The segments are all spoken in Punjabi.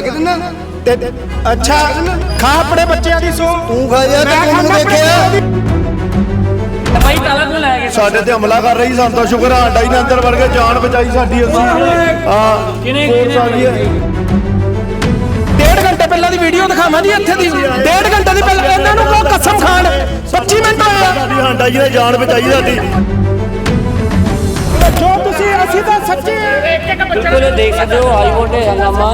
ਕੇ ਦਿੰਦਾ। ਤੇ ਅੱਛਾ ਖਾ ਆਪਣੇ ਬੱਚਿਆਂ ਦੀ ਸੋ। ਤੂੰ ਖਾ ਯਾਰ ਤੂੰ ਆਪਣੇ ਦੇਖਿਆ। ਭਾਈ ਤਾਲਾ ਕਿਉਂ ਲਾਇਆ ਗਿਆ ਸਾਡੇ ਤੇ ਹਮਲਾ ਕਰ ਰਹੀ ਸਾਨੂੰ ਤਾਂ ਸ਼ੁਕਰ ਆ ਆਂਡਾ ਹੀ ਨੇ ਅੰਦਰ ਵੜ ਕੇ ਜਾਨ ਬਚਾਈ ਸਾਡੀ ਅਸੀਂ। ਹਾਂ ਹੈ। ਡੇਢ ਘੰਟੇ ਪਹਿਲਾਂ ਦੀ ਵੀਡੀਓ ਦਿਖਾਵਾਂ ਜੀ ਇੱਥੇ ਦੀ। ਡੇਢ ਘੰਟੇ ਦੀ ਪਹਿਲਾਂ ਇਹਨਾਂ ਨੂੰ ਕੋ ਕਸਮ ਖਾਣ। 25 ਮਿੰਟ ਹੋਏ ਆ ਸਾਡੀ ਆਂਡਾ ਜੀ ਨੇ ਜਾਨ ਬਚਾਈ ਸਾਡੀ। ਅਸੀਂ ਤਾਂ ਸੱਚੇ ਬਿਲਕੁਲ ਦੇਖ ਸਕਦੇ ਹੋ ਹਾਈ ਵੋਲਟੇਜ ਹੰਗਾਮਾ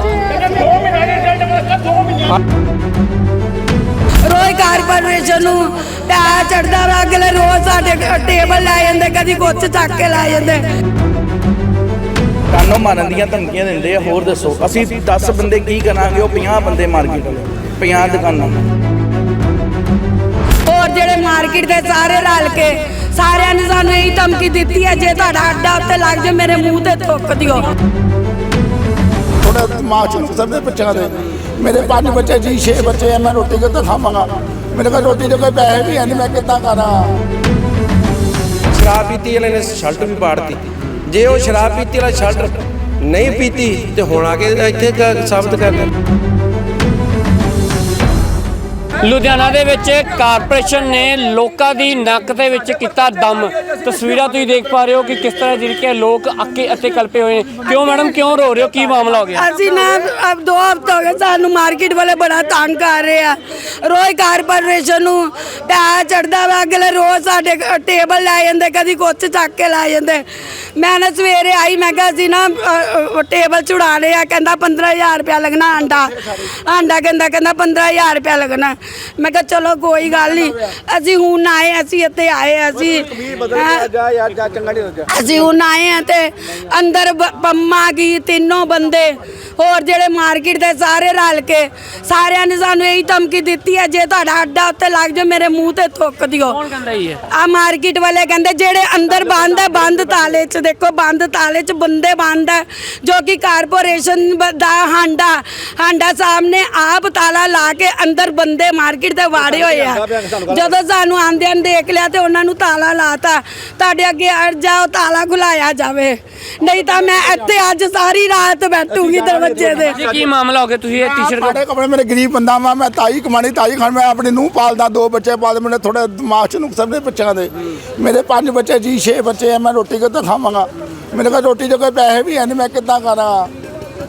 ਰੋਜ਼ ਕਾਰਪੋਰੇਸ਼ਨ ਨੂੰ ਪਿਆ ਚੜਦਾ ਵਾ ਅਗਲੇ ਰੋਜ਼ ਸਾਡੇ ਟੇਬਲ ਲੈ ਜਾਂਦੇ ਕਦੀ ਕੁਛ ਚੱਕ ਕੇ ਲੈ ਜਾਂਦੇ। ਕਾਨੋਂ ਮਾਰਨ ਦੀਆਂ ਧਮਕੀਆਂ ਦਿੰਦੇ ਆ ਹੋਰ ਦੱਸੋ ਅਸੀਂ 10 ਬੰਦੇ ਕੀ ਕਰਾਂਗੇ ਉਹ 50 ਬੰਦੇ ਮਾਰਕੀਟ ਵਾਲੇ 50 ਦੁਕਾਨਾਂ। ਹੋਰ ਜਿਹੜੇ ਮਾਰਕੀਟ ਦੇ ਸਾਰੇ ਰਲ ਕੇ ਸਾਰਿਆਂ ਨੇ ਸਾਨੂੰ ਇਹੀ ਧਮਕੀ ਦਿੱਤੀ ਹੈ ਜੇ ਤੁਹਾਡਾ ਅੱਡਾ ਉੱਤੇ ਲੱਗ ਜਾ ਮੇਰੇ ਮੂੰਹ ਤੇ ਥੁੱਕ ਦਿਓ। ਥੋੜਾ ਚ ਸਭ ਦੇ ਬੱਚਿਆਂ ਦੇ। ਮੇਰੇ ਪੰਜ ਬੱਚੇ ਜੀ ਛੇ ਬੱਚੇ ਆ ਮੈਂ ਰੋਟੀ ਕਿੱਦਾਂ ਖਾਵਾਂਗਾ? ਮੇਰੇ ਕੋਲ ਰੋਟੀ ਦੇ ਕੋਈ ਪੈਸੇ ਵੀ ਹੈ ਨਹੀਂ ਮੈਂ ਕਿੱਦਾਂ ਕਰਾਂ? ਸ਼ਰਾਬ ਪੀਤੀ ਵਾਲੇ ਨੇ ਸ਼ਰਟ ਵੀ ਪਾੜਤੀ। ਜੇ ਉਹ ਸ਼ਰਾਬ ਪੀਤੀ ਵਾਲਾ ਸ਼ਰਟ ਨਹੀਂ ਪੀਤੀ ਤੇ ਹੁਣ ਆ ਕੇ ਇੱਥੇ ਕ- ਸਾਬਤ ਕਰ ਦੇ ਲੁਧਿਆਣਾ ਦੇ ਵਿੱਚ ਕਾਰਪੋਰੇਸ਼ਨ ਨੇ ਲੋਕਾਂ ਦੀ ਨੱਕ ਦੇ ਵਿੱਚ ਕੀਤਾ ਦਮ। ਤਸਵੀਰਾਂ ਤੁਸੀਂ ਦੇਖ ਪਾ ਰਹੇ ਹੋ ਕਿ ਕਿਸ ਤਰ੍ਹਾਂ ਜਿਹੜੇ ਲੋਕ ਅੱਕੇ ਅਤੇ ਕਲਪੇ ਹੋਏ ਨੇ। ਕਿਉਂ ਮੈਡਮ, ਕਿਉਂ ਰੋ ਰਹੇ ਹੋ? ਕੀ ਮਾਮਲਾ ਹੋ ਗਿਆ? ਅਸੀਂ ਨਾ ਅਬ ਦੋ ਹਫ਼ਤੇ ਹੋ ਗਏ ਸਾਨੂੰ ਮਾਰਕੀਟ ਵਾਲੇ ਬੜਾ ਤੰਗ ਕਰ ਰਹੇ ਆ। ਰੋਜ਼ ਕਾਰਪੋਰੇਸ਼ਨ ਨੂੰ ਪਿਆ ਚੜਦਾ ਵਾ, ਅਗਲੇ ਰੋਜ਼ ਸਾਡੇ ਟੇਬਲ ਲੈ ਜਾਂਦੇ, ਕਦੀ ਕੁਛ ਚੱਕ ਕੇ ਲੈ ਜਾਂਦੇ। ਮੈਂ ਨਾ ਸਵੇਰੇ ਆਈ, ਮੈਂ ਕਿਹਾ ਅਸੀਂ ਨਾ ਟੇਬਲ ਚੁੜਾ ਲਿਆ ਕਹਿੰਦਾ 15000 ਰੁਪਇਆ ਲੱਗਣਾ ਆਂਡਾ। ਆਂਡਾ ਕਹਿੰਦਾ ਕਹਿੰਦਾ 15000 ਰੁਪਇਆ ਲੱਗਣਾ। ਮੈਂ ਕਿਹਾ ਚਲੋ ਕੋਈ ਗੱਲ ਨਹੀਂ। ਅਸੀਂ ਹੁਣ ਆਏ ਅਸੀਂ ਇੱਥੇ ਆਏ ਅਸੀਂ ਹੈਂ। ਜਾ ਯਾਰ ਜਾ ਚੰਗਾ ਨਹੀਂ ਲੱਗਿਆ। ਅਸੀਂ ਹੁਣ ਆਏ ਆ ਤੇ ਅੰਦਰ ਬ- ਪੰਮਾ ਕੀ ਤਿੰਨੋਂ ਬੰਦੇ ਹੋਰ ਜਿਹੜੇ ਮਾਰਕੀਟ ਦੇ ਸਾਰੇ ਰਲ ਕੇ ਸਾਰਿਆਂ ਨੇ ਸਾਨੂੰ ਇਹੀ ਧਮਕੀ ਦਿੱਤੀ ਹੈ ਜੇ ਤੁਹਾਡਾ ਅੱਡਾ ਉੱਤੇ ਲੱਗ ਜਾ ਮੇਰੇ ਮੂੰਹ ਤੇ ਥੁੱਕ ਦਿਓ। ਕੌਣ ਕਹਿੰਦਾ ਹੀ ਹੈ? ਆ ਮਾਰਕੀਟ ਵਾਲੇ ਕਹਿੰਦੇ ਜਿਹੜੇ ਅੰਦਰ ਬੰਦ ਹੈ ਬੰਦ ਤਾਲੇ 'ਚ ਦੇਖੋ ਬੰਦ ਤਾਲੇ 'ਚ ਬੰਦੇ ਬੰਦ ਹੈ ਜੋ ਕਿ ਕਾਰਪੋਰੇਸ਼ਨ ਬ- ਦਾ ਹਾਂਡਾ ਹਾਂਡਾ ਸਾਹਮਣੇ ਆਪ ਤਾਲਾ ਲਾ ਕੇ ਅੰਦਰ ਬੰਦੇ ਮਾਰਕੀਟ ਦੇ ਵਾੜੇ ਹੋਏ ਆ। ਜਦੋਂ ਸਾਨੂੰ ਆਂਦਿਆਂ ਦੇਖ ਲਿਆ ਤੇ ਉਹਨਾਂ ਨੂੰ ਤਾਲਾ ਲਾਤਾ। ਤੁਹਾਡੇ ਅੱਗੇ ਅੜ ਜਾਓ ਤਾਲਾ ਖੁਲਾਇਆ ਜਾਵੇ। ਨਹੀਂ ਤਾਂ ਮੈਂ ਇੱਥੇ ਅੱਜ ਸਾਰੀ ਰਾਤ ਬੈਠੂਗੀ ਦਰਵਾਜ਼ੇ ਦੇ। ਜੀ ਕੀ ਮਾਮਲਾ ਹੋ ਗਿਆ? ਤੁਸੀਂ ਇਹ ਟੀ-ਸ਼ਰਟ ਸਾਡੇ ਕੱਪੜੇ ਮੇਰੇ ਗਰੀਬ ਬੰਦਾ ਵਾਂ ਮੈਂ ਤਾਈ ਕਮਾਣੀ ਤਾਈ ਖਾਣ ਮੈਂ ਆਪਣੀ ਨੂੰਹ ਪਾਲਦਾ ਦੋ ਬੱਚੇ ਪਾਲਦੇ ਮੈਨੂੰ ਥੋੜਾ ਦਿਮਾਗ ਚ ਨੁਕਸ ਦੇ ਬੱਚਿਆਂ ਦੇ। ਮੇਰੇ ਪੰਜ ਬੱਚੇ ਜੀ ਛੇ ਬੱਚੇ ਆ ਮੈਂ ਰੋਟੀ ਕਿੱਦਾਂ ਖਾਵਾਂਗਾ? ਮੇਰੇ ਕੋਲ ਰੋਟੀ ਦੇ ਕੋਈ ਪੈਸੇ ਵੀ ਹੈ ਨਹੀਂ ਮੈਂ ਕਿੱਦਾਂ ਕਰਾਂ?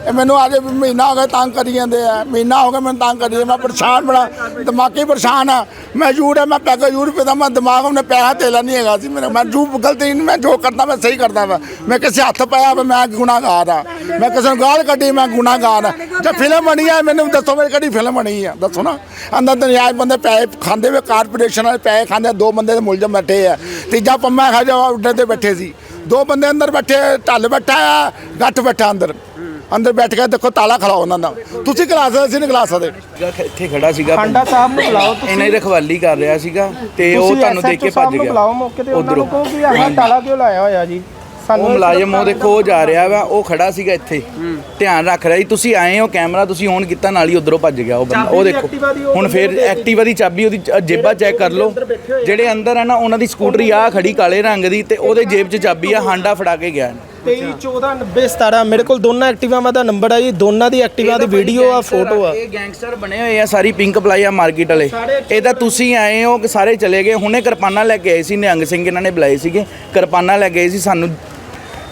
ਇਹ ਮੈਨੂੰ ਆਗੇ ਮਹੀਨਾ ਹੋ ਗਿਆ ਤੰਗ ਕਰੀ ਜਾਂਦੇ ਆ। ਮਹੀਨਾ ਹੋ ਗਿਆ ਮੈਨੂੰ ਤੰਗ ਕਰੀ ਜਾਂਦੇ ਮੈਂ ਪਰੇਸ਼ਾਨ ਬੜਾ, ਦਿਮਾਗੀ ਪਰੇਸ਼ਾਨ ਆ। ਮੈਂ ਜੂੜ ਆ, ਮੈਂ ਪੈਗਾ ਜੂੜ ਪੇ ਮੈਂ ਦਿਮਾਗ ਉਹਨੇ ਪੈਸਾ ਤੇਲਾ ਨਹੀਂ ਹੈਗਾ ਸੀ ਮੇਰਾ। ਮੈਂ ਜੂ ਗਲਤੀ ਨਹੀਂ, ਮੈਂ ਜੋ ਕਰਦਾ, ਮੈਂ ਸਹੀ ਕਰਦਾ ਵਾ। ਮੈਂ ਕਿਸੇ ਹੱਥ ਪਾਇਆ ਮੈਂ ਗੁਨਾਹਗਾਰ ਆ। ਮੈਂ ਕਿਸੇ ਨੂੰ ਗਾਲ ਕੱਢੀ, ਮੈਂ ਗੁਨਾਹਗਾਰ ਆ। ਜੇ ਫਿਲਮ ਬਣੀ ਆ, ਮੈਨੂੰ ਦੱਸੋ ਮੇਰੀ ਕਿਹੜੀ ਫਿਲਮ ਬਣੀ ਆ। ਦੱਸੋ ਨਾ। ਅੰਦਰ ਦਰਿਆਜ ਬੰਦੇ ਪੈਸੇ ਖਾਂਦੇ ਵੇ, ਕਾਰਪੋਰੇਸ਼ਨ ਵਾਲੇ ਪੈਸੇ ਖਾਂਦੇ ਦੋ ਬੰਦੇ ਦੇ ਮੁਲਜ਼ਮ ਬੈਠੇ ਆ। ਤੀਜਾ ਪੰਮਾ ਖਾ ਜਾ ਉੱਡੇ ਤੇ ਬੈਠੇ ਸੀ। ਦੋ ਬੰਦੇ ਅੰਦਰ ਬੈਠੇ, ਢੱਲ ਬੈਠਾ ਆ, ਗੱਠ ਬੈਠਾ ਅੰਦਰ। ਅੰਦਰ ਬੈਠ ਕੇ ਦੇਖੋ ਤਾਲਾ ਖਲਾਓ ਉਹਨਾਂ ਦਾ। ਤੁਸੀਂ ਖਲਾ ਸਕਦੇ ਅਸੀਂ ਨਹੀਂ ਖਲਾ ਸਕਦੇ ਇੱਥੇ ਖੜਾ ਸੀਗਾ ਹਾਂਡਾ ਸਾਹਿਬ ਨੂੰ ਬੁਲਾਓ ਤੁਸੀਂ। ਇਹਨਾਂ ਦੀ ਰਖਵਾਲੀ ਕਰ ਰਿਹਾ ਸੀਗਾ ਤੇ ਉਹ ਤੁਹਾਨੂੰ ਦੇਖ ਕੇ ਭੱਜ ਨੂੰ ਗਿਆ ਬੁਲਾਓ ਮੌਕੇ ਤੇ ਉਹਨਾਂ ਨੂੰ। ਕਹੋ ਕਿ ਆਹ ਤਾਲਾ ਕਿਉਂ ਲਾਇਆ ਹੋਇਆ ਜੀ? ਉਹ ਸਾਨੂੰ ਮੁਲਾਜ਼ਮ ਉਹ ਦੇਖੋ ਉਹ ਜਾ ਰਿਹਾ ਵਾ ਉਹ ਖੜਾ ਸੀਗਾ ਇੱਥੇ। ਧਿਆਨ ਰੱਖ ਰਿਹਾ ਜੀ ਤੁਸੀਂ ਆਏ ਹੋ ਕੈਮਰਾ ਤੁਸੀਂ ਔਨ ਕੀਤਾ ਨਾਲ ਹੀ ਉਧਰੋਂ ਭੱਜ ਗਿਆ ਉਹ ਬੰਦਾ। ਚਾਬੀ ਉਹ ਦੇਖੋ ਹੁਣ ਫਿਰ ਐਕਟਿਵਾ ਦੀ ਚਾਬੀ ਉਹਦੀ ਜੇਬਾਂ ਚੈੱਕ ਕਰ ਲਓ। ਜਿਹੜੇ ਅੰਦਰ ਆ ਨਾ ਉਹਨਾਂ ਦੀ ਸਕੂਟਰੀ ਆ ਖੜੀ ਕਾਲੇ ਰੰਗ ਦੀ ਤੇ ਉਹਦੇ ਜੇਬ 'ਚ ਚਾਬੀ ਆ ਹਾਂਡਾ ਫੜਾ ਕੇ ਗਿਆ। 23 14 90 17 ਮੇਰੇ ਕੋਲ ਦੋਨਾਂ ਐਕਟਿਵਾਵਾਂ ਦਾ ਨੰਬਰ ਆ ਜੀ ਦੋਨਾਂ ਦੀ ਐਕਟਿਵਾ ਦੀ ਵੀਡੀਓ ਆ ਫੋਟੋ ਆ ਇਹ ਗੈਂਗਸਟਰ ਬਣੇ ਹੋਏ ਆ ਸਾਰੀ ਪਿੰਕ ਪਲਾਈਆ ਮਾਰਕੀਟ ਵਾਲੇ। ਇਹ ਤਾਂ ਤੁਸੀਂ ਆਏ ਹੋ ਕਿ ਸਾਰੇ ਚਲੇ ਗਏ। ਹੁਣੇ ਕਿਰਪਾਨਾਂ ਲੈ ਕੇ ਆਏ ਸੀ ਨਿਹੰਗ ਸਿੰਘ ਇਹਨਾਂ ਨੇ ਬੁਲਾਏ ਸੀਗੇ। ਕਿਰਪਾਨਾਂ ਲੈ ਕੇ ਆਏ ਸੀ ਸਾਨੂੰ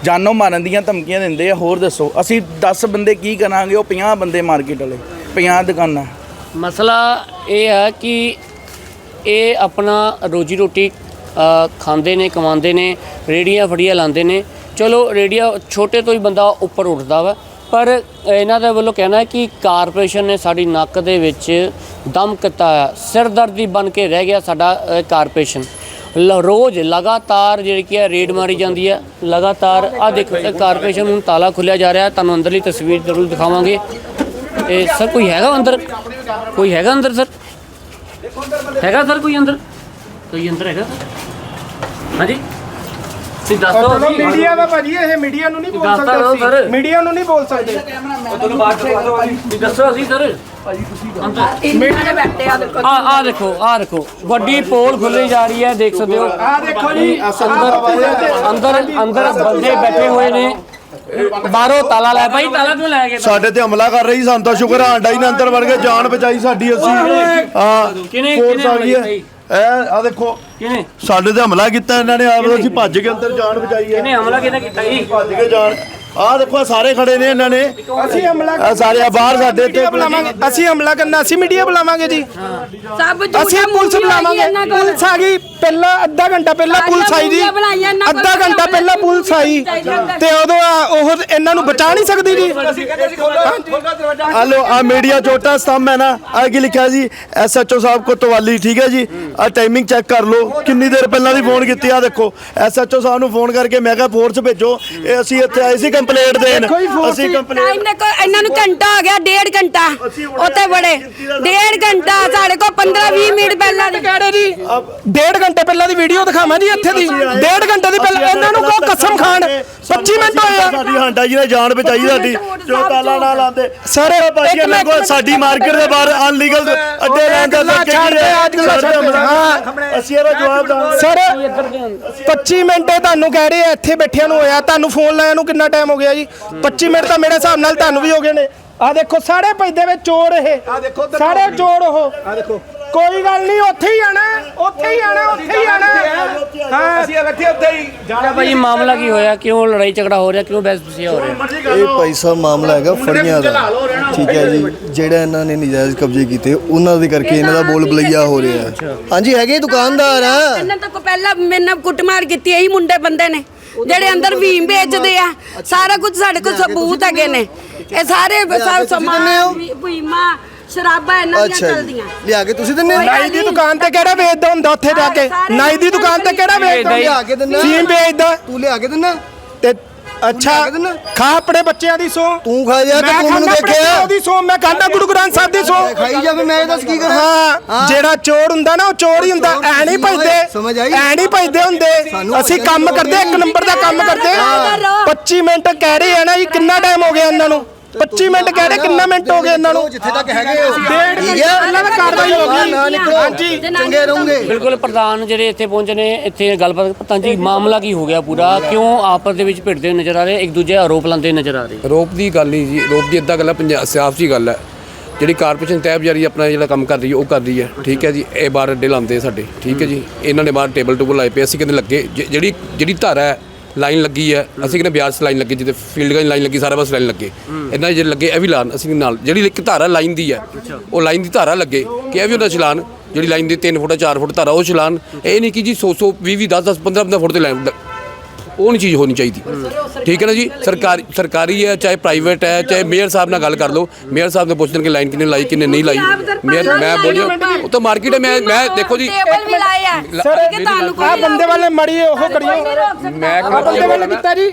ਜਾਨੋਂ ਮਾਰਨ ਦੀਆਂ ਧਮਕੀਆਂ ਦਿੰਦੇ ਆ। ਹੋਰ ਦੱਸੋ ਅਸੀਂ 10 ਬੰਦੇ ਕੀ ਕਰਾਂਗੇ ਉਹ 50 ਬੰਦੇ ਮਾਰਕੀਟ ਵਾਲੇ 50 ਦੁਕਾਨਾਂ। ਮਸਲਾ ਇਹ ਹੈ ਕਿ ਇਹ ਆਪਣਾ ਰੋਜੀ ਰੋਟੀ ਖਾਂਦੇ ਨੇ ਕਮਾਉਂਦੇ ਨੇ ਰੇੜੀਆਂ ਫੜੀਆਂ ਲਾਉਂਦੇ ਨੇ। ਚਲੋ ਰੇੜੀਆਂ ਛੋਟੇ ਤੋਂ ਹੀ ਬੰਦਾ ਉੱਪਰ ਉੱਠਦਾ ਵਾ, ਪਰ ਇਹਨਾਂ ਦੇ ਵੱਲੋਂ ਕਹਿਣਾ ਹੈ ਕਿ ਕਾਰਪੋਰੇਸ਼ਨ ਨੇ ਸਾਡੀ ਨੱਕ ਦੇ ਵਿੱਚ ਦਮ ਕੀਤਾ ਹੈ ਸਿਰਦਰਦੀ ਬਣ ਕੇ ਰਹਿ ਗਿਆ ਸਾਡਾ ਕਾਰਪੋਰੇਸ਼ਨ। ਲ- ਰੋਜ਼ ਲਗਾਤਾਰ ਜਿਹੜੀ ਕਿ ਹੈ, ਰੇਡ ਮਾਰੀ ਜਾਂਦੀ ਹੈ, ਲਗਾਤਾਰ ਆ ਦੇਖੋ, ਕਾਰਪੋਰੇਸ਼ਨ ਨੂੰ ਤਾਲਾ ਖੁੱਲਿਆ ਜਾ ਰਿਹਾ, ਤੁਹਾਨੂੰ ਅੰਦਰਲੀ ਤਸਵੀਰ ਜ਼ਰੂਰ ਦਿਖਾਵਾਂਗੇ। ਇਹ ਸਰ, ਕੋਈ ਹੈਗਾ ਅੰਦਰ? ਕੋਈ ਹੈਗਾ ਅੰਦਰ, ਸਰ? ਹੈਗਾ ਸਰ, ਕੋਈ ਅੰਦਰ? ਕੋਈ ਅੰਦਰ ਹੈਗਾ ਹਾਂਜੀ? ਤੁਸੀਂ ਦੱਸ ਦਿਓ ਚਲੋ ਅਸੀਂ- ਮੀਡੀਆ ਦਾ ਭਾਜੀ ਇਹ ਮੀਡੀਆ ਨੂੰ ਨਹੀਂ ਬੋਲ ਦੱਸ ਤਾਂ ਦਿਓ ਸਕਦੇ ਸਰ। ਅਸੀਂ। ਮੀਡੀਆ ਨੂੰ ਨਹੀਂ ਬੋਲ ਸਕਦੇ। ਤੁਸੀਂ ਦੱਸੋ ਅਸੀਂ। ਸਰ। ਇਹਨਾਂ ਨੇ ਬੈਠੇ ਆ ਦੇਖੋ ਆ ਆ ਦੇਖੋ ਆ ਦੇਖੋ। ਵੱਡੀ ਪੋਲ ਖੁੱਲੀ ਜਾ ਰਹੀ ਹੈ ਦੇਖ ਸਕਦੇ ਹੋ। ਆ ਦੇਖੋ ਜੀ ਅੰਦਰ ਅੰਦਰ ਅੰਦਰ ਬੰਦੇ ਬੈਠੇ ਹੋਏ ਨੇ। ਬਾਹਰੋਂ ਤਾਲਾ ਲੈ ਭਾਈ ਤਾਲਾ ਕਿਉਂ ਲੈ ਗਏ ਸਾਡੇ ਤੇ ਹਮਲਾ ਕਰ ਰਹੀ ਸਾਨੂੰ ਤਾਂ ਸ਼ੁਕਰ ਆ ਡਾਈ ਨੇ ਅੰਦਰ ਵੜ ਕੇ ਜਾਨ ਬਚਾਈ ਸਾਡੀ ਅਸੀਂ। ਹਾਂ ਆ ਗਈ ਹੈ। ਇਹ ਆ ਦੇਖੋ ਕਿਹਨੇ? ਸਾਡੇ ਤੇ ਹਮਲਾ ਕੀਤਾ ਇਹਨਾਂ ਨੇ ਆਪ ਅਸੀਂ ਭੱਜ ਕੇ ਅੰਦਰ ਜਾਨ ਬਚਾਈ ਹੈ। ਕਿਹਨੇ ਹਮਲਾ ਕਿਹਨੇ ਕੀਤਾ ਜੀ? ਭੱਜ ਕੇ ਜਾਨ ਆ ਦੇਖੋ ਆਹ ਸਾਰੇ ਖੜੇ ਨੇ ਇਹਨਾਂ ਨੇ। ਅਸੀਂ ਹਮਲਾ ਆ ਸਾਰੇ ਬਾਹਰ ਸਾਡੇ ਬੁਲਾਵਾਂਗੇ ਅਸੀਂ ਹਮਲਾ ਕਰਨਾ ਅਸੀਂ ਮੀਡੀਆ ਬੁਲਾਵਾਂਗੇ ਜੀ। ਸਭ ਝੂਠਾ ਅਸੀਂ ਪੁਲਿਸ ਬੁਲਾਵਾਂਗੇ। ਪੁਲਿਸ ਆ ਗਈ ਪਹਿਲਾਂ ਅੱਧਾ ਘੰਟਾ ਪਹਿਲਾਂ ਪੁਲਿਸ ਆਈ ਜੀ। ਅੱਧਾ ਘੰਟਾ ਪਹਿਲਾਂ ਪੁਲਿਸ ਆਈ। ਤੇ ਉਦੋਂ ਆ ਉਹ ਇਹਨਾਂ ਨੂੰ ਬਚਾ ਨਹੀਂ ਸਕਦੀ ਜੀ। ਹਲੋ ਆ ਮੀਡੀਆ ਛੋਟਾ ਸਤੰਭ ਹੈ ਨਾ। ਆ ਕੀ ਲਿਖਿਆ ਜੀ? ਐਸਐਚਓ ਸਾਹਿਬ ਕੋਤਵਾਲੀ ਠੀਕ ਹੈ ਜੀ? ਆ ਟਾਈਮਿੰਗ ਚੈੱਕ ਕਰ ਲਓ। ਕਿੰਨੀ ਦੇਰ ਪਹਿਲਾਂ ਦੀ ਫੋਨ ਕੀਤੀ ਆ ਦੇਖੋ। ਐਸਐਚਓ ਸਾਹਿਬ ਨੂੰ ਫੋਨ ਕਰਕੇ ਮੈਂ ਕਿਹਾ ਫੋਰਸ ਭੇਜੋ। ਇਹ ਅਸੀਂ ਇੱਥੇ ਆਏ ਸੀ ਕੰਪਲੇਂਟ ਦੇਣ। ਅਸੀਂ ਕੰਪਲੇਂਟ ਟਾਈਮ ਨੇ ਕੋ ਇਹਨਾਂ ਨੂੰ ਘੰਟਾ ਹੋ ਗਿਆ ਡੇਢ ਘੰਟਾ। ਉੱਥੇ ਬੜੇ। ਡੇਢ ਘੰਟਾ ਸਾਡੇ ਕੋਲ 15 20 ਮਿੰਟ ਪਹਿਲਾਂ ਦੀ। ਕਿਹੜੇ ਜੀ? ਡੇਢ ਘੰਟੇ ਪਹਿਲਾਂ ਦੀ ਵੀਡੀਓ ਦਿਖਾਵਾਂ ਜੀ ਇੱਥੇ ਦੀ। ਡੇਢ ਘੰਟੇ ਦੀ ਪਹਿਲਾਂ ਇਹਨਾਂ ਨੂੰ ਕੋ ਕਸਮ ਖਾਣ। 25 ਮਿੰਟ ਹੋਏ ਆ। ਸਾਡੀ ਹਾਂਡਾ ਜੀ ਨੇ ਜਾਨ ਬਚਾਈ ਸਾਡੀ। ਜੋ ਤਾਲਾ ਨਾਲ ਆਂਦੇ ਸਰ, ਭਾਜੀ ਇੱਕ ਇਹਨਾਂ ਮਿੰਟ- ਸਾਡੀ ਮਾਰਕੀਟ ਦੇ ਬਾਹਰ ਅਨਲੀਗਲ ਅੱਡੇ ਲੈਣ ਦਾ ਗੱਲਾਂ ਛੱਡ ਦੇ, ਅੱਜ ਗੱਲਾਂ ਛੱਡ ਦੇ। ਹਾਂ। ਅਸੀਂ ਇਹਦਾ ਜਵਾਬ ਦਾਂਗੇ ਸਰ 25 ਮਿੰਟ ਤੁਹਾਨੂੰ ਕਹਿ ਰਹੇ ਆ ਇੱਥੇ ਬੈਠਿਆਂ ਨੂੰ ਹੋਇਆ। ਤੁਹਾਨੂੰ ਫੋਨ ਲਾਇਆ ਨੂੰ ਕਿੰਨਾ ਟਾਈਮ ਹੋ ਗਿਆ ਜੀ। 25 ਮਿੰਟ ਤਾਂ ਮੇਰੇ ਹਿਸਾਬ ਨਾਲ ਤੁਹਾਨੂੰ ਵੀ ਹੋ ਗਏ ਨੇ। ਆ ਦੇਖੋ ਸਾਰੇ ਭਜਦੇ ਵਿੱਚ ਚੋਰ ਇਹ। ਆ ਦੇਖੋ ਸਾਰੇ ਚੋਰ ਉਹ। ਆ ਦੇਖੋ। ਕੋਈ ਗੱਲ ਨਹੀਂ ਉੱਥੇ ਹੀ ਆਣਾ। ਉੱਥੇ ਹੀ ਆਣਾ ਉੱਥੇ ਹੀ ਆਣਾ। ਹਾਂ? ਅਸੀਂ ਬੈਠੇ ਉੱਥੇ ਹੀ ਭਾਈ ਮਾਮਲਾ ਕੀ ਹੋਇਆ? ਕਿਉਂ ਲੜਾਈ ਝਗੜਾ ਹੋ ਰਿਹਾ? ਕਿਉਂ ਬਹਿਸ ਬੁਸਿਆ ਹੋ ਰਿਹਾ? ਇਹ ਭਾਈ ਸਾਹਿਬ ਮਾਮਲਾ ਹੈਗਾ ਫੜੀਆਂ ਦਾ। ਠੀਕ ਹੈ ਜੀ। ਜਿਹੜਾ ਇਹਨਾਂ ਨੇ ਨਜਾਇਜ਼ ਕਬਜ਼ੇ ਕੀਤੇ ਉਹਨਾਂ ਦੇ ਕਰਕੇ ਇਹਨਾਂ ਦਾ ਬੋਲ ਬਲਈਆ ਹੋ ਰਿਹਾ। ਹਾਂਜੀ ਹੈਗੇ ਦੁਕਾਨਦਾਰ। ਆ ਇਹਨਾਂ ਤੋਂ ਪਹਿਲਾਂ ਮੇਰੇ ਨਾਲ ਕੁੱਟਮਾਰ ਕੀਤੀ ਇਹੀ ਮੁੰਡੇ ਬੰਦੇ ਨੇ। ਜਿਹੜੇ ਅੰਦਰ ਵੀਮ ਵੇਚਦੇ ਆ ਸਾਰਾ ਕੁਝ ਸਾਡੇ ਕੋਲ ਸਬੂਤ ਹੈਗੇ ਨੇ। ਇਹ ਸਾਰੇ ਸਾਰੇ ਸਮਾਨ ਵੀਮਾ ਸ਼ਰਾਬਾਂ ਇਹਨਾਂ ਦੀਆਂ ਚੱਲਦੀਆਂ। ਲਿਆ ਕੇ ਤੁਸੀਂ ਦਿੰਦੇ ਹੋ? ਨਾਈ ਦੀ ਦੁਕਾਨ ਤੇ ਕਿਹੜਾ ਵੇਚਦਾ ਹੁੰਦਾ ਉੱਥੇ ਜਾ ਕੇ? ਨਾਈ ਦੀ ਦੁਕਾਨ ਤੇ ਕਿਹੜਾ ਵੇਚਦਾ ਲਿਆ ਕੇ ਦਿੰਦਾ। ਫੀਮ ਵੇਚਦਾ। ਤੂੰ ਲਿਆ ਕੇ ਦਿੰਦਾ? ਤੇ ਅੱਛਾ? ਖਾ ਆਪਣੇ ਬੱਚਿਆਂ ਦੀ ਸੋ। ਤੂੰ ਖਾ ਜਾ ਤੂੰ ਮੈਨੂੰ ਦੇਖਿਆ। ਪਿਓ ਦੀ ਸੋ ਮੈਂ ਖਾਂਦਾ ਗੁਰੂ ਗ੍ਰੰਥ ਸਾਹਿਬ ਦੀ ਸੋ। ਖਾਈ ਜਾਵੇ ਮੈਂ ਦੱਸ ਕੀ ਕਰਾਂ? ਹਾਂ ਜਿਹੜਾ ਚੋਰ ਹੁੰਦਾ ਨਾ ਉਹ ਚੋਰ ਹੀ ਹੁੰਦਾ। ਐ ਨਹੀਂ ਭਜਦੇ ਸਮਝ ਆਈ? ਐ ਨਹੀਂ ਭਜਦੇ ਹੁੰਦੇ। ਅਸੀਂ ਕੰਮ ਕਰਦੇ ਇੱਕ ਨੰਬਰ ਦਾ ਕੰਮ ਕਰਦੇ। ਹਾਂ। 25 ਮਿੰਟ ਕਹਿ ਰਹੇ ਆ ਨਾ ਜੀ ਕਿੰਨਾ ਟਾਈਮ ਹੋ ਗਿਆ ਇਹਨਾਂ ਨੂੰ? 25 ਮਿੰਟ ਕਹਿ ਰਹੇ ਕਿੰਨਾ ਮਿੰਟ ਹੋ ਗਏ ਇਹਨਾਂ ਨੂੰ? ਜਿੱਥੇ ਤੱਕ ਹੈਗੇ ਡੇਢ ਠੀਕ ਹੈ ਪਹਿਲਾਂ ਤਾਂ ਕਾਰਵਾਈ ਹੋ ਗਈ ਨਾ ਨਿਕਲੋ। ਹਾਂਜੀ। ਚੰਗੇ ਰਹੋਗੇ। ਬਿਲਕੁਲ ਪ੍ਰਧਾਨ ਜਿਹੜੇ ਇੱਥੇ ਪਹੁੰਚੇ ਨੇ ਇੱਥੇ ਗੱਲਬਾਤ ਪਤਾ ਜੀ ਮਾਮਲਾ ਕੀ ਹੋ ਗਿਆ ਪੂਰਾ? ਕਿਉਂ ਆਪਸ ਦੇ ਵਿੱਚ ਭਿੜਦੇ ਹੋਏ ਨਜ਼ਰ ਆ ਰਹੇ? ਇੱਕ ਦੂਜੇ ਆਰੋਪ ਲਾਉਂਦੇ ਨਜ਼ਰ ਆ ਰਹੇ। ਰੋਪ ਦੀ ਗੱਲ ਨਹੀਂ ਜੀ ਰੋਪ ਦੀ ਇਦਾਂ ਗੱਲ ਹੈ ਪੰਜਾਬ ਸਿਆਸਤ ਦੀ ਗੱਲ ਹੈ। ਜਿਹੜੀ ਕਾਰਪੋਰੇਸ਼ਨ ਤੈਅ ਬਜ਼ਾਰੀ ਆਪਣਾ ਜਿਹੜਾ ਕੰਮ ਕਰ ਰਹੀ ਹੈ ਉਹ ਕਰ ਰਹੀ ਹੈ। ਠੀਕ ਹੈ ਜੀ ਇਹ ਬਾਹਰ ਅੱਡੇ ਲਾਉਂਦੇ ਸਾਡੇ। ਠੀਕ ਹੈ ਜੀ ਇਹਨਾਂ ਨੇ ਬਾਹਰ ਟੇਬਲ ਟੂਬਲ ਲਾਏ ਪਏ ਅਸੀਂ ਕਹਿੰਦੇ ਲੱਗੇ ਜ- ਜਿਹੜੀ ਜਿਹੜੀ ਧਾਰਾ ਹੈ ਲਾਈਨ ਲੱਗੀ ਹੈ। ਅਸੀਂ ਕਹਿੰਦੇ ਬਿਆਸ ਲਾਈਨ ਲੱਗੀ ਜਿੱਥੇ ਫੀਲਡ ਗਾਈ ਲਾਈਨ ਲੱਗੀ ਸਾਰਾ ਬਸ ਲਾਈਨ ਲੱਗੇ। ਇਹਨਾਂ ਦੇ ਜਿਹੜੇ ਲੱਗੇ ਇਹ ਵੀ ਲਾਣ ਅਸੀਂ ਨਾਲ। ਜਿਹੜੀ ਇੱਕ ਧਾਰਾ ਲਾਈਨ ਦੀ ਹੈ ਉਹ ਲਾਈਨ ਦੀ ਧਾਰਾ ਲੱਗੇ ਕਿ ਇਹ ਵੀ ਉਹਦਾ ਚਲਾਨ ਜਿਹੜੀ ਲਾਈਨ ਦੀ 3 ਫੁੱਟ 4 ਫੁੱਟ ਧਾਰਾ ਉਹ ਚਲਾਨ। ਇਹ ਨਹੀਂ ਕਿ ਜੀ 100 100 20 20 10 10 15 15 ਫੁੱਟ ਤੇ ਲਾਈਨ ਉਹ ਨਹੀਂ ਚੀਜ਼ ਹੋਣੀ ਚਾਹੀਦੀ। ਠੀਕ ਹੈ ਨਾ ਜੀ? ਸਰਕਾਰੀ ਸਰਕਾਰੀ ਹੈ ਚਾਹੇ ਪ੍ਰਾਈਵੇਟ ਹੈ ਚਾਹੇ ਮੇਅਰ ਸਾਹਿਬ ਨਾਲ ਗੱਲ ਕਰ ਲਓ। ਮੇਅਰ ਸਾਹਿਬ ਨੇ ਪੁੱਛਣ ਕਿ ਲਾਈਨ ਕਿੰਨੇ ਲਾਈ ਕਿੰਨੇ ਨਹੀਂ ਲਾਈ। ਮੇਅਰ ਮੈਂ ਬੋਲਿਓ ਉਹ ਤਾਂ ਮਾਰਕੀਟ ਹੈ ਮੈਂ ਮੈਂ ਦੇਖੋ ਜੀ। ਟੇਬਲ ਵੀ ਲਾਏ ਆ। ਸਰ ਕਿ ਤੁਹਾਨੂੰ ਕੋਈ ਆ ਬੰਦੇ ਵਾਲੇ ਮੜੀ ਉਹ ਕਰਿਓ। ਮੈਂ ਬੰਦੇ ਵਾਲੇ ਕੀਤਾ ਜੀ।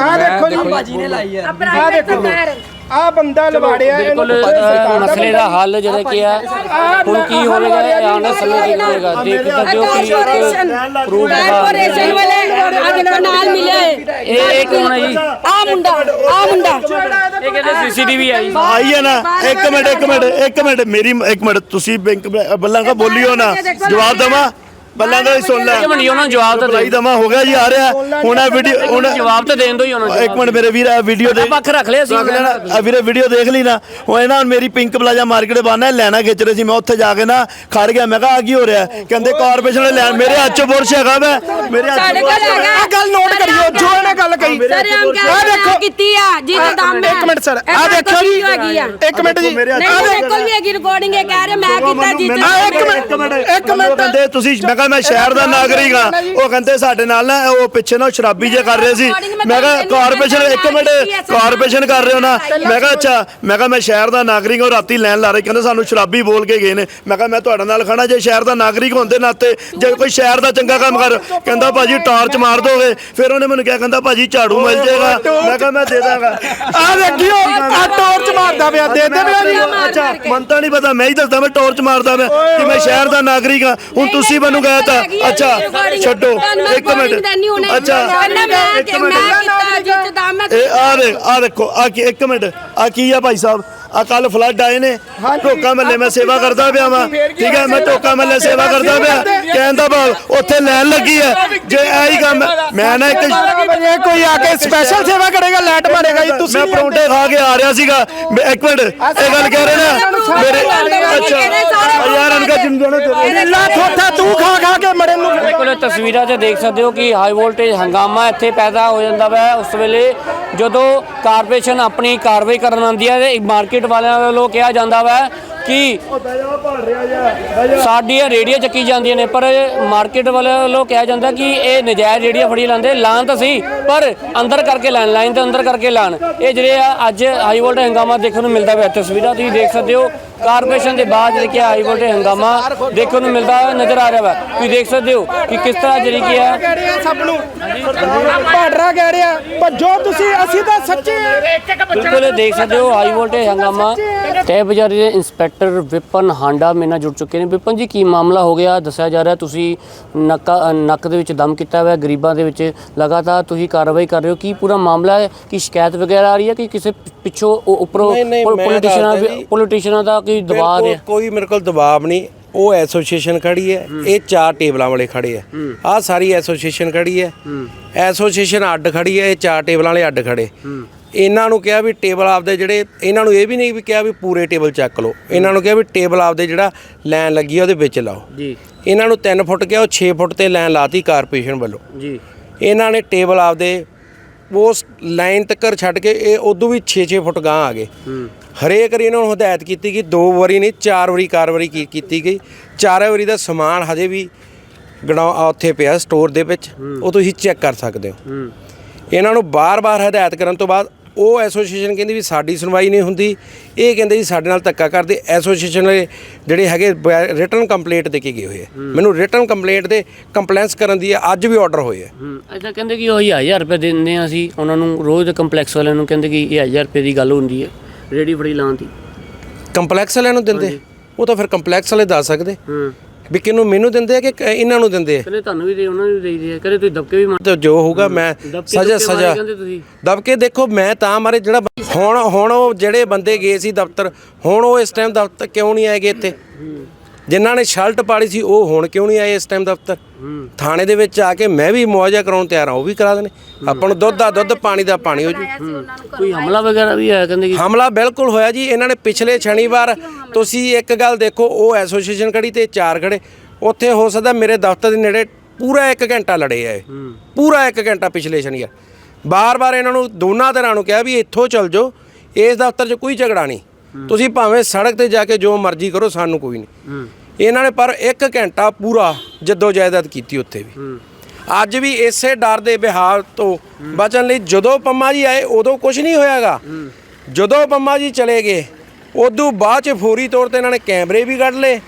ਆ ਦੇਖੋ ਜੀ। ਬਾਜੀ ਨੇ ਲਾਈ ਆ। ਆ ਦੇਖੋ। ਆ ਬੰਦਾ ਲਵਾੜਿਆ ਇਹਨੂੰ ਬਿਲਕੁਲ ਅ, ਦਾ ਮਸਲੇ ਦਾ ਹੱਲ ਜਿਹੜਾ ਕੀ ਹੈ ਹੁਣ ਕੀ ਹੋਵੇਗਾ ਇਹ ਆਉਣ ਵਾਲੇ ਸਮੇਂ ਕੀ ਹੋਵੇਗਾ ਦੇਖ ਸਕਦੇ ਹੋ ਕਿ ਇੱਕ ਕਾਰਪੋਰੇਸ਼ਨ ਵਾਲੇ ਆ ਦੇਖੋ ਨਾਲ ਮਿਲਿਆ ਹੈ ਇਹ ਇਹ ਕੌਣ ਹੈ ਜੀ। ਆ ਮੁੰਡਾ ਆ ਮੁੰਡਾ। ਇਹ ਕਹਿੰਦੇ ਸੀਸੀਟੀਵੀ ਆਈ। ਆਈ ਹੈ ਨਾ। ਇੱਕ ਮਿੰਟ ਇੱਕ ਮਿੰਟ ਇੱਕ ਮਿੰਟ। ਮੇਰੀ ਇੱਕ ਮਿੰਟ। ਤੁਸੀਂ ਬੈਂਕ ਬੱਲਾਂ ਕਾ ਬੋਲਿਓ ਨਾ। ਜਵਾਬ ਦਵਾ? ਬੱਲਾਂ ਦਾ ਹੀ ਸੁਣ ਲੈ। ਇੱਕ ਮਿੰਟ ਜੀ, ਉਹਨਾਂ ਨੂੰ ਜਵਾਬ ਤਾਂ ਦੇ। ਦਵਾ ਹੋ ਗਿਆ ਜੀ ਆ ਰਿਹਾ। ਹੁਣ ਇਹ ਵੀਡੀਓ ਹੁਣ ਜਵਾਬ ਤਾਂ ਦੇਣ ਦੋ ਹੀ ਉਹਨਾਂ ਨੂੰ ਇੱਕ ਮਿੰਟ ਮੇਰੇ ਵੀਰ ਇਹ ਵੀਡੀਓ ਦੇ ਪੱਖ ਰੱਖ ਲਿਆ ਸੀ ਰੱਖ ਲੈਣਾ। ਆ ਵੀਰੇ ਵੀਡੀਓ ਦੇਖ ਲਈ ਨਾ। ਉਹ ਇਹਨਾਂ ਹੁਣ ਮੇਰੀ ਪਿੰਕ ਪਲਾਜ਼ਾ ਮਾਰਕੀਟ ਬਾਨਾ ਲੈਣਾ ਖਿੱਚ ਰਹੇ ਸੀ। ਮੈਂ ਉੱਥੇ ਜਾ ਕੇ ਨਾ ਖੜ ਗਿਆ। ਮੈਂ ਕਿਹਾ ਆ ਕੀ ਹੋ ਰਿਹਾ? ਹੈ? ਕਹਿੰਦੇ ਕਾਰਪੋਰੇਸ਼ਨ ਨੇ ਲੈਣ। ਮੇਰੇ ਹੱਥ 'ਚ ਬੁਰਸ਼ ਹੈਗਾ ਮੈਂ ਮੇਰੇ ਹੱਥ 'ਚ ਸਾਡੇ ਕੋਲ ਹੈਗਾ। ਆ ਗੱਲ ਨੋਟ ਕਰਿਓ। ਜੋ ਇਹਨੇ ਗੱਲ ਕਹੀ। ਸਰ ਆ ਕਹਿ ਦੇਖੋ। ਕੀਤੀ ਆ। ਜੀ ਦਾ ਦਾਮ ਇੱਕ ਮਿੰਟ ਸਰ। ਆ ਦੇਖੋ ਜੀ। ਆ। ਇੱਕ ਮਿੰਟ ਜੀ। ਮੇਰੇ ਹੱਥ ਨਹੀਂ ਆ ਮੇਰੇ ਕੋਲ ਵੀ ਹੈਗੀ ਰਿਕਾਰਡਿੰਗ ਇਹ ਕਹਿ ਰਹੇ। ਮੈਂ ਕੀਤਾ ਜੀ ਆ ਇੱਕ ਮਿੰਟ, ਇੱਕ ਮਿੰਟ। ਇੱਕ ਮਿੰਟ। ਉਹ ਕਹਿੰਦੇ ਤੁਸੀਂ ਮੈਂ ਕਿਹਾ ਮੈਂ ਸ਼ਹਿਰ ਦਾ ਨਾਗਰਿਕ ਹਾਂ। ਉਹ ਕਹਿੰਦੇ ਸਾਡੇ ਨਾਲ ਨਾ ਉਹ ਪਿੱਛੇ ਨਾ ਸ਼ਰਾਬੀ ਜੇ ਕਰ ਰਹੇ ਸੀ। ਮੈਂ ਕਿਹਾ ਕਾਰਪੋਰੇਸ਼ਨ ਇੱਕ ਮਿੰਟ ਕਾਰਪੋਰੇਸ਼ਨ ਕਰ ਰਹੇ ਹੋ ਨਾ। ਮੈਂ ਕਿਹਾ ਅੱਛਾ ਮੈਂ ਕਿਹਾ ਮੈਂ ਸ਼ਹਿਰ ਦਾ ਨਾਗਰਿਕ ਹਾਂ ਰਾਤੀ ਲੈਣ ਲਾ ਰਹੇ। ਕਹਿੰਦੇ ਸਾਨੂੰ ਸ਼ਰਾਬੀ ਬੋਲ ਕੇ ਗਏ ਨੇ। ਮੈਂ ਕਿਹਾ ਮੈਂ ਤੁਹਾਡੇ ਨਾਲ ਖੜਾ ਜੇ ਸ਼ਹਿਰ ਦਾ ਨਾਗਰਿਕ ਹੁੰਦੇ ਨਾਤੇ ਜੇ ਕੋਈ ਸ਼ਹਿਰ ਦਾ ਚੰਗਾ ਕੰਮ ਕਰ ਕਹਿੰਦਾ ਭਾਜੀ ਟਾਰਚ ਮਾਰ ਦੋਗੇ। ਫਿਰ ਉਹਨੇ ਮੈਨੂੰ ਕਿਹਾ ਕਹਿੰਦਾ ਭਾਜੀ ਝਾੜੂ ਮਿਲ ਜਾਏਗਾ। ਮੈਂ ਕਿਹਾ ਮੈਂ ਦੇ ਦਾਂਗਾ। ਆ ਦੇਖਿਓ ਆ ਟੋਰਚ ਮਾਰਦਾ ਪਿਆ ਦੇ ਦੇ ਪਿਆ ਜੀ ਅੱਛਾ ਮਨ ਤਾਂ ਨਹੀਂ ਪਤਾ ਮੈਂ ਹੀ ਦੱਸਦਾ ਮੈਂ ਟਾਰਚ ਮਾਰਦਾ ਮੈਂ ਕਿ ਮੈਂ ਸ਼ਹਿਰ ਦਾ ਨਾਗਰਿਕ ਹਾਂ। ਹੁਣ ਤੁਸੀਂ ਮੈਨੂੰ ਕਹਿ ਤਾ ਅੱਛਾ ਛੱਡੋ ਇੱਕ ਮਿੰਟ। ਅੱਛਾ। ਇੱਕ ਮਿੰਟ ਮੈਂ ਕੀਤਾ ਜੀ ਦਾ ਮੈਂ ਇਹ ਆ ਦੇ ਆ ਦੇਖੋ ਆ ਕੀ ਇੱਕ ਮਿੰਟ। ਆ ਕੀ ਆ ਭਾਈ ਸਾਹਿਬ? ਆ ਕੱਲ ਫਲੱਡ ਆਏ ਨੇ। ਟੋਕਾ ਮੱਲੇ ਮੈਂ ਸੇਵਾ ਕਰਦਾ ਪਿਆ ਵਾਂ। ਠੀਕ ਹੈ ਮੈਂ ਟੋਕਾ ਮੱਲੇ ਸੇਵਾ ਕਰਦਾ ਪਿਆ। ਕਹਿਣ ਦਾ ਭਾਵ ਉੱਥੇ ਲਾਈਨ ਲੱਗੀ ਹੈ। ਜੇ ਇਹੀ ਕੰਮ ਮੈਂ ਨਾ ਇੱਕ ਕੋਈ ਆ ਕੇ ਸਪੈਸ਼ਲ ਸੇਵਾ ਕਰੇਗਾ ਲਾਈਟ ਮਾਰੇਗਾ ਜੀ ਤੁਸੀਂ ਮੈਂ ਪਰੌਂਠੇ ਖਾ ਕੇ ਆ ਰਿਹਾ ਸੀਗਾ। ਮੈਂ- ਇੱਕ ਮਿੰਟ ਇਹ ਗੱਲ ਕਹਿ ਰਹੇ ਨਾ। ਮੇਰੇ ਅੱਛਾ। ਯਾਰ ਅਨਕਾ ਜਿੰਨ ਜਣੇ ਲਾ ਥੋਥਾ ਤੂੰ ਖਾ ਖਾ ਕੇ ਮੜੇ ਨੂੰ ਬਿਲਕੁਲ ਤਸਵੀਰਾਂ 'ਚ ਦੇਖ ਸਕਦੇ ਹੋ ਕਿ ਹਾਈ ਵੋਲਟੇਜ ਹੰਗਾਮਾ ਇੱਥੇ ਪੈਦਾ ਹੋ ਜਾਂਦਾ ਵਾ। ਉਸ ਵੇਲੇ ਜਦੋਂ ਕਾਰਪੋਰੇਸ਼ਨ ਆਪਣੀ ਕਾਰਵਾਈ ਕਰਨ ਆਉਂਦੀ ਹੈ ਤੇ ਮਾਰਕੀਟ ਵਾਲਿਆਂ ਵੱਲੋਂ ਕਿਹਾ ਜਾਂਦਾ ਵਾ ਕਿ ਸਾਡੀਆਂ ਰੇੜੀਆਂ ਚੱਕੀ ਜਾਂਦੀਆਂ ਨੇ, ਪਰ ਮਾਰਕੀਟ ਵਾਲਿਆਂ ਵੱਲੋਂ ਕਿਹਾ ਜਾਂਦਾ ਕਿ ਇਹ ਨਜਾਇਜ਼ ਰੇੜੀਆਂ ਫੜੀ ਲਾਉਂਦੇ ਲਾਣ ਤਾਂ ਸਹੀ, ਪਰ ਅੰਦਰ ਕਰਕੇ ਲੈਣ, ਲਾਈਨ ਦੇ ਅੰਦਰ ਕਰਕੇ ਲਾਣ ਇਹ ਜਿਹੜੇ ਆ ਅੱਜ ਹਾਈ ਵੋਲਟੇਜ ਹੰਗਾਮਾ ਦੇਖਣ ਨੂੰ ਮਿਲਦਾ ਪਿਆ, ਤਸਵੀਰਾਂ ਤੁਸੀਂ ਦੇਖ ਸਕਦੇ ਹੋ। ਕਾਰਪੋਰੇਸ਼ਨ ਦੇ ਬਾਅਦ ਜਿਹੜੀ ਕਿ ਹਾਈ ਵੋਲਟੇਜ ਹੰਗਾਮਾ ਦੇਖਣ ਨੂੰ ਮਿਲਦਾ ਨਜ਼ਰ ਆ ਰਿਹਾ ਵਾ। ਤੁਸੀਂ ਦੇਖ ਸਕਦੇ ਹੋ ਕਿ ਕਿਸ ਤਰ੍ਹਾਂ ਜਿਹੜੀ ਕੀ ਹੈ। ਸਭ ਨੂੰ ਭਾਡਰਾ ਕਹਿ ਰਿਹਾ ਭੱਜੋ ਤੁਸੀਂ ਅਸੀਂ ਤਾਂ ਸੱਚੇ ਆ। ਬਿਲਕੁਲ ਦੇਖ ਸਕਦੇ ਹੋ ਹਾਈ ਵੋਲਟੇਜ ਹੰਗਾਮਾ। ਤਹਿ ਬਜ਼ਾਰੀ ਦੇ ਇੰਸਪੈਕਟਰ ਵਿਪਨ ਹਾਂਡਾ ਮੇਰੇ ਨਾਲ ਜੁੜ ਚੁੱਕੇ ਨੇ। ਵਿਪਨ ਜੀ ਕੀ ਮਾਮਲਾ ਹੋ ਗਿਆ? ਦੱਸਿਆ ਜਾ ਰਿਹਾ ਤੁਸੀਂ ਨੱਕਾ ਨੱਕ ਦੇ ਵਿੱਚ ਦਮ ਕੀਤਾ ਹੋਇਆ ਗਰੀਬਾਂ ਦੇ ਵਿੱਚ ਲਗਾਤਾਰ ਤੁਸੀਂ ਕਾਰਵਾਈ ਕਰ ਰਹੇ ਹੋ। ਕੀ ਪੂਰਾ ਮਾਮਲਾ ਹੈ? ਕਿ ਸ਼ਿਕਾਇਤ ਵਗੈਰਾ ਆ ਰਹੀ ਹੈ ਕਿ ਕਿਸੇ ਪਿੱਛੋਂ ਉੱਪਰੋਂ। ਪੋਲੀਟੀਸ਼ੀਅਨਾਂ ਦਾ ਕੋਈ ਦਬਾਅ ਬਿਲਕੁਲ ਹੈ। ਕੋਈ ਮੇਰੇ ਕੋਲ ਦਬਾਅ ਨਹੀਂ। ਉਹ ਐਸੋਸੀਏਸ਼ਨ ਖੜੀ ਹੈ। ਇਹ ਚਾਰ ਟੇਬਲਾਂ ਵਾਲੇ ਖੜੇ ਆ ਆਹ ਸਾਰੀ ਐਸੋਸੀਏਸ਼ਨ ਖੜੀ ਹੈ। ਐਸੋਸੀਏਸ਼ਨ ਅੱਡ ਖੜੀ ਹੈ। ਇਹ ਚਾਰ ਟੇਬਲਾਂ ਵਾਲੇ ਅੱਡ ਖੜੇ। ਇਹਨਾਂ ਨੂੰ ਕਿਹਾ ਵੀ ਟੇਬਲ ਆਪਦੇ ਜਿਹੜੇ ਇਹਨਾਂ ਨੂੰ ਇਹ ਵੀ ਨਹੀਂ ਵੀ ਕਿਹਾ ਵੀ ਪੂਰੇ ਟੇਬਲ ਚੱਕ ਲਓ। ਇਹਨਾਂ ਨੂੰ ਕਿਹਾ ਵੀ ਟੇਬਲ ਆਪਦੇ ਜਿਹੜਾ ਲਾਈਨ ਲੱਗੀ ਆ ਉਹਦੇ ਵਿੱਚ ਲਾਓ। ਜੀ। ਇਹਨਾਂ ਨੂੰ 3 ਫੁੱਟ ਕਿਹਾ ਉਹ 6 ਫੁੱਟ ਤੇ ਲਾਈਨ ਲਾਤੀ ਕਾਰਪੋਰੇਸ਼ਨ ਵੱਲੋਂ। ਜੀ। ਇਹਨਾਂ ਨੇ ਟੇਬਲ ਆਪਦੇ ਉਸ ਲਾਈਨ ਤੱਕ ਛੱਡ ਕੇ ਇਹ ਉਦੋਂ ਵੀ 6-6 ਫੁੱਟ ਗਾਂ ਆ ਗਏ। ਹਰੇਕ ਵਾਰੀ ਇਹਨਾਂ ਨੂੰ ਹਦਾਇਤ ਕੀਤੀ ਕਿ ਦੋ ਵਾਰੀ ਨਹੀਂ ਚਾਰ ਵਾਰੀ ਕਾਰਵਾਈ ਕੀਤੀ ਗਈ। ਚਾਰੇ ਵਾਰੀ ਦਾ ਸਮਾਨ ਹਜੇ ਵੀ ਗਣਾ ਉੱਥੇ ਪਿਆ ਸਟੋਰ ਦੇ ਵਿੱਚ। ਉਹ ਤੁਸੀਂ ਚੈੱਕ ਕਰ ਸਕਦੇ ਹੋ। ਇਹਨਾਂ ਨੂੰ ਬਾਰ-ਬਾਰ ਹਦਾਇਤ ਕਰਨ ਤੋਂ ਬਾਅਦ ਉਹ ਐਸੋਸੀਏਸ਼ਨ ਕਹਿੰਦੀ ਵੀ ਸਾਡੀ ਸੁਣਵਾਈ ਨਹੀਂ ਹੁੰਦੀ। ਇਹ ਕਹਿੰਦੇ ਜੀ ਸਾਡੇ ਨਾਲ ਧੱਕਾ ਕਰਦੇ। ਐਸੋਸੀਏਸ਼ਨ ਵਾਲੇ ਜਿਹੜੇ ਹੈਗੇ ਰਿਟਰਨ ਕੰਪਲੇਂਟ ਦੇ ਕੇ ਗਏ ਹੋਏ ਮੈਨੂੰ ਰਿਟਰਨ ਕੰਪਲੇਂਟ ਦੇ ਕੰਪਲੇਂਸ ਕਰਨ ਦੀ ਅੱਜ ਵੀ ਆਰਡਰ ਹੋਏ ਹੂੰ ਅੱਛਾ ਕਹਿੰਦੇ ਕਿ ਉਹ 1000 ਰੁਪਏ ਦਿੰਦੇ ਆ ਅਸੀਂ। ਉਹਨਾਂ ਨੂੰ ਰੋਜ਼ ਦੇ ਕੰਪਲੈਕਸ ਵਾਲਿਆਂ ਨੂੰ ਕਹਿੰਦੇ ਕਿ ਇਹ 1000 ਰੁਪਏ ਦੀ ਗੱਲ ਹੁੰਦੀ ਹੈ ਰੇੜੀ ਫੜੀ ਲਾਉਣ ਦੀ। ਕੰਪਲੈਕਸ ਵਾਲਿਆਂ ਨੂੰ ਦਿੰਦੇ? ਉਹ ਤਾਂ ਫਿਰ ਕੰਪਲੈਕਸ ਵਾਲੇ ਦੱਸ ਸਕਦੇ। ਹੂੰ। ਵੀ ਕਿਹਨੂੰ ਮੈਨੂੰ ਦਿੰਦੇ ਆ ਕਿ ਕ- ਇਹਨਾਂ ਨੂੰ ਦਿੰਦੇ ਆ? ਕਹਿੰਦੇ ਤੁਹਾਨੂੰ ਵੀ ਦੇ ਉਹਨਾਂ ਨੂੰ ਵੀ ਦੇਈਦੇ ਆ ਕਹਿੰਦੇ ਤੁਸੀਂ ਦਬਕੇ ਵੀ ਮਾਰ ਤੇ ਜੋ ਹੋਊਗਾ ਮੈਂ ਦਬਕੇ ਸਜ਼ਾ ਦੁਬਕੇ ਮਾਰੇ ਸਜ਼ਾ ਕਹਿੰਦੇ ਤੁਸੀਂ। ਦਬਕੇ ਦੇਖੋ ਮੈਂ ਤਾਂ ਮਾਰੇ ਜਿਹੜਾ ਬ- ਹੁਣ ਹੁਣ ਉਹ ਜਿਹੜੇ ਬੰਦੇ ਗਏ ਸੀ ਦਫ਼ਤਰ ਹੁਣ ਉਹ ਇਸ ਟਾਈਮ ਦਫ਼ਤਰ ਕਿਉਂ ਨਹੀਂ ਆਏਗੇ ਇੱਥੇ? ਜਿਨ੍ਹਾਂ ਨੇ ਸ਼ਰਟ ਪਾੜੀ ਸੀ ਉਹ ਹੁਣ ਕਿਉਂ ਨਹੀਂ ਆਏ ਇਸ ਟਾਈਮ ਦਫ਼ਤਰ? ਥਾਣੇ ਦੇ ਵਿੱਚ ਆ ਕੇ ਮੈਂ ਵੀ ਮੁਆਵਜ਼ਾ ਕਰਾਉਣ ਤਿਆਰ ਹਾਂ ਉਹ ਵੀ ਕਰਾ ਦੇਣੇ। ਆਪਾਂ ਨੂੰ ਦੁੱਧ ਦਾ ਦੁੱਧ ਪਾਣੀ ਦਾ ਪਾਣੀ ਹੋ ਜੂ। ਕੋਈ ਹਮਲਾ ਵਗੈਰਾ ਵੀ ਆਇਆ ਕਹਿੰਦੇ ਕਿ? ਹਮਲਾ ਬਿਲਕੁਲ ਹੋਇਆ ਜੀ। ਇਹਨਾਂ ਨੇ ਪਿਛਲੇ ਸ਼ਨੀਵਾਰ ਤੁਸੀਂ ਇੱਕ ਗੱਲ ਦੇਖੋ ਉਹ ਐਸੋਸੀਏਸ਼ਨ ਖੜੀ ਤੇ ਚਾਰ ਖੜੇ। ਉੱਥੇ ਹੋ ਸਕਦਾ ਮੇਰੇ ਦਫ਼ਤਰ ਦੇ ਨੇੜੇ ਪੂਰਾ 1 ਘੰਟਾ ਲੜੇ ਆ ਪੂਰਾ 1 ਘੰਟਾ ਪਿਛਲੇ ਸ਼ਨੀਵਾਰ। ਬਾਰ-ਬਾਰ ਇਹਨਾਂ ਨੂੰ ਦੋਨਾਂ ਤਰ੍ਹਾਂ ਨੂੰ ਕਿਹਾ ਵੀ ਇੱਥੋਂ ਚੱਲ ਜਾਓ ਇਸ ਦਫ਼ਤਰ 'ਚ ਕੋਈ ਝਗੜਾ ਨਹੀਂ। ਤੁਸੀਂ ਭਾਵੇਂ ਸੜਕ ਤੇ ਜਾ ਕੇ ਜੋ ਮਰਜ਼ੀ ਕਰੋ ਸਾਨੂੰ ਕੋਈ ਨਹੀਂ। ਇਹਨਾਂ ਨੇ ਪਰ 1 ਘੰਟਾ ਪੂਰਾ ਜੱਦੋ ਜਾਇਦਾਦ ਕੀਤੀ ਉੱਥੇ ਵੀ। ਅੱਜ ਵੀ ਇਸੇ ਡਰ ਦੇ ਬਿਹਾਰ ਤੋਂ ਬਚਣ ਲਈ ਜਦੋਂ ਪੰਮਾ ਜੀ ਆਏ ਉਦੋਂ ਕੁਝ ਨਹੀਂ ਹੋਇਆਗਾ। ਜਦੋਂ ਪੰਮਾ ਜੀ ਚਲੇ ਗਏ ਉਦੋਂ ਬਾਅਦ ਚ ਫੌਰੀ ਤੌਰ ਤੇ ਇਹਨਾਂ ਨੇ ਕੈਮਰੇ ਵੀ ਕੱਢ ਲਏ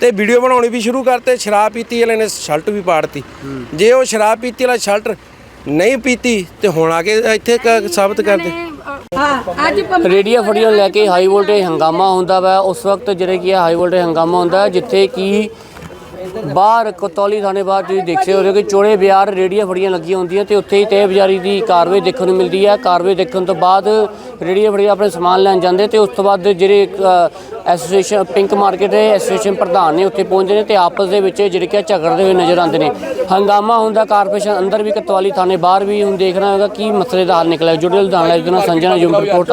ਤੇ ਵੀਡੀਓ ਬਣਾਉਣੀ ਵੀ ਸ਼ੁਰੂ ਕਰਤੇ ਸ਼ਰਾਬ ਪੀਤੀ ਵਾਲੇ ਨੇ ਸ਼ਰਟ ਵੀ ਪਾੜਤੀ। ਜੇ ਉਹ ਸ਼ਰਾਬ ਪੀਤੀ ਵਾਲਾ ਸ਼ਰਟ ਨਹੀਂ ਪੀਤੀ ਤੇ ਹੁਣ ਆ ਕੇ ਇੱਥੇ ਸਾਬਤ ਕਰਦੇ। ਹਾਂ ਅੱਜ ਪੰਮ- ਫੜੀਆਂ ਲੈ ਕੇ ਹਾਈ ਵੋਲਟੇਜ ਹੰਗਾਮਾ ਹੁੰਦਾ ਵਾ। ਉਸ ਵਕਤ ਜਿਹੜੇ ਕੀ ਹਾਈ ਵੋਲਟੇਜ ਹੰਗਾਮਾ ਹੁੰਦਾ, ਜਿੱਥੇ ਕਿ ਬਾਹਰ ਕੋਤਵਾਲੀ ਥਾਣੇ ਬਾਹਰ ਤੁਸੀਂ ਦੇਖਦੇ ਹੋ ਕਿ ਚੋੜੇ ਬਿਆਰ ਰੇੜੀਆਂ ਫੜੀਆਂ ਲੱਗੀਆਂ ਹੁੰਦੀਆਂ ਤੇ ਉੱਥੇ ਹੀ ਤਹਿ ਬਜ਼ਾਰੀ ਦੀ ਕਾਰਵਾਈ ਦੇਖਣ ਨੂੰ ਮਿਲਦੀ ਹੈ। ਕਾਰਵਾਈ ਦੇਖਣ ਤੋਂ ਬਾਅਦ ਰੇੜੀਆਂ ਫੜੀਆਂ ਆਪਣੇ ਸਮਾਨ ਲੈਣ ਜਾਂਦੇ ਤੇ ਉਸ ਤੋਂ ਬਾਅਦ ਜਿਹੜੇ ਐਸੋਸੀਏਸ਼ਨ, ਪਿੰਕ ਮਾਰਕੀਟ ਦੇ ਐਸੋਸੀਏਸ਼ਨ ਪ੍ਰਧਾਨ ਨੇ ਉੱਥੇ ਪਹੁੰਚਦੇ ਨੇ ਤੇ ਆਪਸ ਦੇ ਵਿੱਚ ਜਿਹੜੇ ਕਿ ਝਗੜਦੇ ਹੋਏ ਨਜ਼ਰ ਆਉਂਦੇ ਨੇ। ਹੰਗਾਮਾ ਹੁੰਦਾ ਕਾਰਪੋਰੇਸ਼ਨ ਅੰਦਰ ਵੀ ਕੋਤਵਾਲੀ ਥਾਣੇ ਬਾਹਰ ਵੀ ਹੁਣ ਦੇਖਣਾ ਹੋਵੇਗਾ ਕੀ ਮਸਲੇ ਦਾ ਹੱਲ ਨਿਕਲਿਆ। ਜੁੜੇ ਲੁਧਿਆਣਾ ਲਾਈਵ ਦੇ ਨਾਲ ਸੰਜਨਾ ਜੁਮ ਰਿਪੋਰਟ।